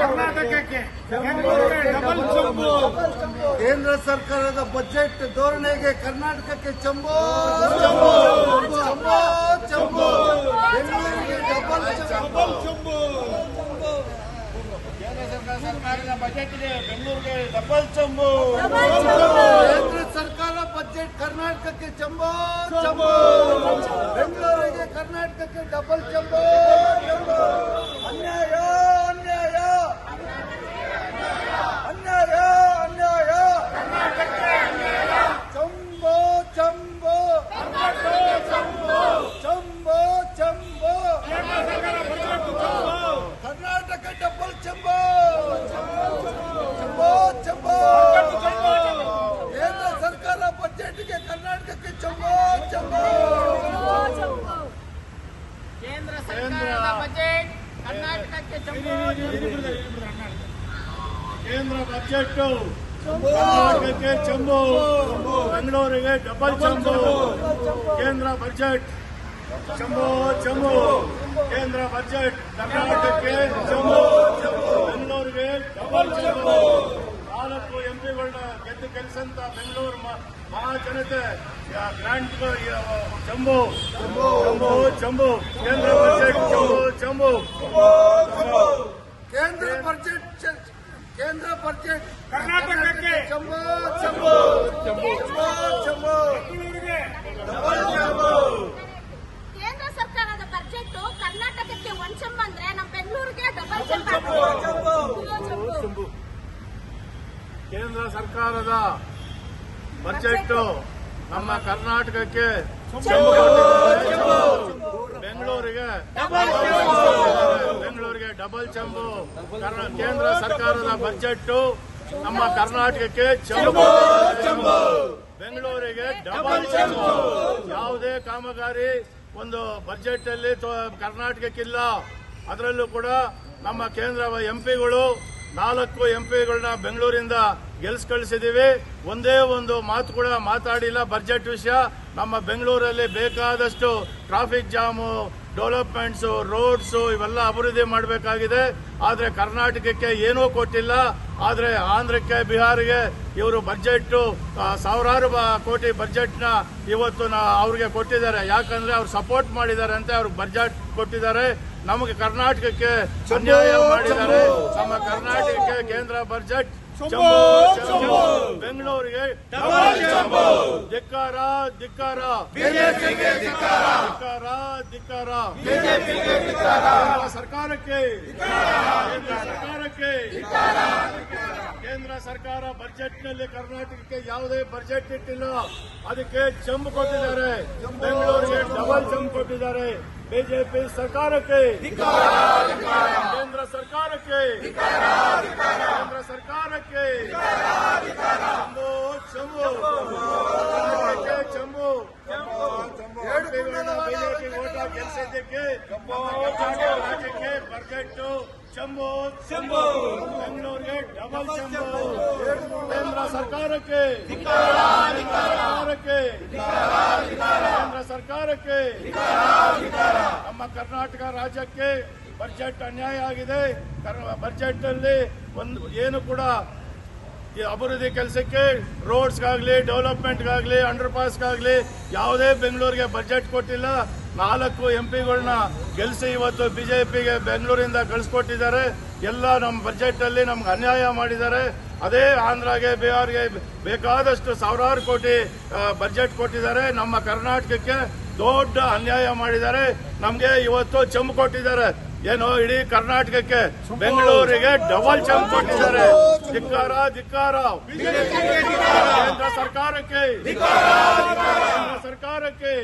ಕರ್ನಾಟಕಕ್ಕೆ ಡಬಲ್ ಚಂಬು. ಕೇಂದ್ರ ಸರ್ಕಾರದ ಬಜೆಟ್ ಧೋರಣೆಗೆ ಕರ್ನಾಟಕಕ್ಕೆ ಚಂಬೋ. ಚಂಬು ಚಂಬೋ ಚಂಬು. ಬೆಂಗಳೂರಿಗೆ ಡಬಲ್ ಚಂಬೋ. ಚಂಬು. ಕೇಂದ್ರ ಸರ್ಕಾರ ಸರ್ಕಾರದ ಬಜೆಟ್ಗೆ ಬೆಂಗಳೂರಿಗೆ ಡಬಲ್ ಚಂಬು. ಕೇಂದ್ರ ಸರ್ಕಾರ ಬಜೆಟ್ ಕರ್ನಾಟಕಕ್ಕೆ ಚಂಬೋ ಚಂಬೋ ಬೆಂಗಳೂರಿಗೆ ಕರ್ನಾಟಕಕ್ಕೆ ಡಬಲ್ ಚಂಬೋ ಚಂಬೋ ಅನ್ಯಾಯ ಅನ್ಯಾಯ ಅನ್ಯಾಯ ಅನ್ಯಾಯ ಚಂಬೋ ಚಂಬೋ ಚಂಬೋ ಚಂಬೋ ಕರ್ನಾಟಕ ಡಬಲ್ ಚಂಬೋ ಚಂಬೋ ಚಂಬೋ ಕೇಂದ್ರ ಸರ್ಕಾರ ಬಜೆಟ್ಗೆ ಕರ್ನಾಟಕಕ್ಕೆ ಚಂಬೋ ಚಂಬೋ ಕೇಂದ್ರ ಸರ್ಕಾರದ ಬಜೆಟ್ ಕರ್ನಾಟಕಕ್ಕೆ ಚಂಬು ಕೇಂದ್ರ ಬಜೆಟ್ ಕರ್ನಾಟಕಕ್ಕೆ ಚಂಬು ಬೆಂಗಳೂರಿಗೆ ಡಬಲ್ ಚಂಬು ಕೇಂದ್ರ ಬಜೆಟ್ ಚಂಬು ಚಂಬು ಕೇಂದ್ರ ಬಜೆಟ್ ಕರ್ನಾಟಕಕ್ಕೆ ಚಂಬು ಬೆಂಗಳೂರಿಗೆ ಡಬಲ್ ಚಂಬು ನಾಲ್ಕು ಎಂಪಿಗಳನ್ನ ಗೆದ್ದು ಕೆಲಸಂತ ಬೆಂಗಳೂರು ಮ- ಮಹಾಜನತೆ ಗ್ರಾಂಟ್ ಚಂಬು. ಚಂಬು. ಚಂಬು ಕೇಂದ್ರ ಬಜೆಟ್ ಚಂಬು ಚಂಬು. ಕೇಂದ್ರ ಬಜೆಟ್ ಕೇಂದ್ರ ಬಜೆಟ್ ಕರ್ನಾಟಕಕ್ಕೆ ಚಂಬು ಚಂಬು. ಚಂಬು ಚಂಬೋ ಬೆಂಗಳೂರಿಗೆ ಡಬಲ್ ಚಂಬೋ ಕೇಂದ್ರ ಸರ್ಕಾರದ ಬಜೆಟ್ ಕರ್ನಾಟಕಕ್ಕೆ ಒಂದ್ ಚೆಂಬ ಅಂದ್ರೆ ನಮ್ಮ ಬೆಂಗಳೂರಿಗೆ ಡಬಲ್ ಚೆಂಬ ಕೇಂದ್ರ ಸರ್ಕಾರದ ಬಜೆಟ್ ನಮ್ಮ ಕರ್ನಾಟಕಕ್ಕೆ. ಬೆಂಗಳೂರಿಗೆ ಬೆಂಗಳೂರಿಗೆ ಡಬಲ್ ಚಂಬು ಕೇಂದ್ರ ಸರ್ಕಾರದ ಬಜೆಟ್ ನಮ್ಮ ಕರ್ನಾಟಕಕ್ಕೆ ಚಂಬು ಬೆಂಗಳೂರಿಗೆ ಡಬಲ್ ಚಂಬು ಯಾವುದೇ ಕಾಮಗಾರಿ ಒಂದು ಬಜೆಟ್ ಅಲ್ಲಿ ಕರ್ನಾಟಕಕ್ಕಿಲ್ಲ. ಅದರಲ್ಲೂ ಕೂಡ ನಮ್ಮ ಕೇಂದ್ರ ಎಂಪಿಗಳು ನಾಲ್ಕು ಎಂಪಿಗಳನ್ನ ಬೆಂಗಳೂರಿಂದ ಗೆಲ್ಸ್ ಕಳಿಸಿದೀವಿ ಒಂದೇ ಒಂದು ಮಾತು ಕೂಡ ಮಾತಾಡಿಲ್ಲ. ಬಜೆಟ್ ವಿಷಯ ನಮ್ಮ ಬೆಂಗಳೂರಲ್ಲಿ ಬೇಕಾದಷ್ಟು ಟ್ರಾಫಿಕ್ ಜಾಮು ಡೆವಲಪ್ಮೆಂಟ್ಸು ರೋಡ್ಸು ಇವೆಲ್ಲ ಅಭಿವೃದ್ಧಿ ಮಾಡಬೇಕಾಗಿದೆ. ಆದರೆ ಕರ್ನಾಟಕಕ್ಕೆ ಏನೂ ಕೊಟ್ಟಿಲ್ಲ. ಆದರೆ ಆಂಧ್ರಕ್ಕೆ ಬಿಹಾರಿಗೆ ಇವರು ಬಜೆಟ್ಟು ಸಾವಿರಾರು ಕೋಟಿ ಬಜೆಟ್ನ ಇವತ್ತು ನಾ- ಅವ್ರಿಗೆ ಕೊಟ್ಟಿದ್ದಾರೆ. ಯಾಕಂದ್ರೆ ಅವ್ರು ಸಪೋರ್ಟ್ ಮಾಡಿದ್ದಾರೆ ಅಂತ ಅವ್ರಿಗೆ ಬಜೆಟ್ ಕೊಟ್ಟಿದ್ದಾರೆ. ನಮಗೆ ಕರ್ನಾಟಕಕ್ಕೆ ಅನ್ಯಾಯ ಮಾಡಿದ್ದಾರೆ. ನಮ್ಮ ಕರ್ನಾಟಕಕ್ಕೆ ಕೇಂದ್ರ ಬಜೆಟ್. ಬೆಂಗಳೂರಿಗೆ. ಧಿಕ್ಕಾರ ಧಿಕ್ಕಾರ. ಧಿಕ್ಕಾರ. ಧಿಕ್ಕಾರ ಸರ್ಕಾರಕ್ಕೆ. ಸರ್ಕಾರಕ್ಕೆ. ಕೇಂದ್ರ ಸರ್ಕಾರ ಬಜೆಟ್ನಲ್ಲಿ ಕರ್ನಾಟಕಕ್ಕೆ ಯಾವುದೇ ಬಜೆಟ್ ಇಟ್ಟಿಲ್ಲ. ಅದಕ್ಕೆ ಚಂಬು ಕೊಟ್ಟಿದ್ದಾರೆ. ಬೆಂಗಳೂರಿಗೆ ಡಬಲ್ ಜಂಪ್ ಕೊಟ್ಟಿದ್ದಾರೆ. ಬಿಜೆಪಿ ಸರ್ಕಾರಕ್ಕೆ. ಕೇಂದ್ರ ಸರ್ಕಾರಕ್ಕೆ. ಕೇಂದ್ರ ಸರ್ಕಾರಕ್ಕೆ ಚಂಬು ಚಂಬು. ಕರ್ನಾಟಕಕ್ಕೆ ಚಂಬು. ಬಿಜೆಪಿ ಓಟ್ ಗೆಲ್ಲಿಸಿದ್ದಕ್ಕೆ ರಾಜ್ಯಕ್ಕೆ ಬಜೆಟ್ ಚಂಬು ಚಂಬು. ಬೆಂಗಳೂರಿಗೆ ಡಬಲ್ ಚಂಬು. ಕೇಂದ್ರ ಸರ್ಕಾರಕ್ಕೆ. ಸರ್ಕಾರಕ್ಕೆ. ಕೇಂದ್ರ ಸರ್ಕಾರಕ್ಕೆ. ನಮ್ಮ ಕರ್ನಾಟಕ ರಾಜ್ಯಕ್ಕೆ ಬಜೆಟ್ ಅನ್ಯಾಯ ಆಗಿದೆ. ಬಜೆಟ್ ಅಲ್ಲಿ ಒಂದು ಏನು ಕೂಡ ಈ ಅಭಿವೃದ್ಧಿ ಕೆಲಸಕ್ಕೆ ರೋಡ್ಸ್ಗಾಗಲಿ ಡೆವಲಪ್ಮೆಂಟ್ಗಾಗಲಿ ಅಂಡರ್ ಪಾಸ್ಗಾಗಲಿ ಯಾವುದೇ ಬೆಂಗಳೂರಿಗೆ ಬಜೆಟ್ ಕೊಟ್ಟಿಲ್ಲ. ನಾಲ್ಕು ಎಂಪಿಗಳನ್ನ ಗೆಲ್ಲಿಸಿ ಇವತ್ತು ಬಿಜೆಪಿಗೆ ಬೆಂಗಳೂರಿಂದ ಕಳಿಸ್ಕೊಟ್ಟಿದ್ದಾರೆ. ಎಲ್ಲ ನಮ್ಮ ಬಜೆಟ್ ಅಲ್ಲಿ ನಮ್ಗೆ ಅನ್ಯಾಯ ಮಾಡಿದ್ದಾರೆ. ಅದೇ ಆಂಧ್ರಗೆ, ಬಿಹಾರ್ಗೆ ಬೇಕಾದಷ್ಟು ಸಾವಿರಾರು ಕೋಟಿ ಬಜೆಟ್ ಕೊಟ್ಟಿದ್ದಾರೆ. ನಮ್ಮ ಕರ್ನಾಟಕಕ್ಕೆ ದೊಡ್ಡ ಅನ್ಯಾಯ ಮಾಡಿದ್ದಾರೆ. ನಮಗೆ ಇವತ್ತು ಚಂಬು ಕೊಟ್ಟಿದ್ದಾರೆ. ಏನು ಇಡೀ ಕರ್ನಾಟಕಕ್ಕೆ ಬೆಂಗಳೂರಿಗೆ ಡಬಲ್ ಚಾನ್ಸ್ ಕೊಟ್ಟಿದ್ದಾರೆ. ಧಿಕ್ಕಾರ ಧಿಕ್ಕಾರ. ಕೇಂದ್ರ ಸರ್ಕಾರಕ್ಕೆ. ಸರ್ಕಾರಕ್ಕೆ.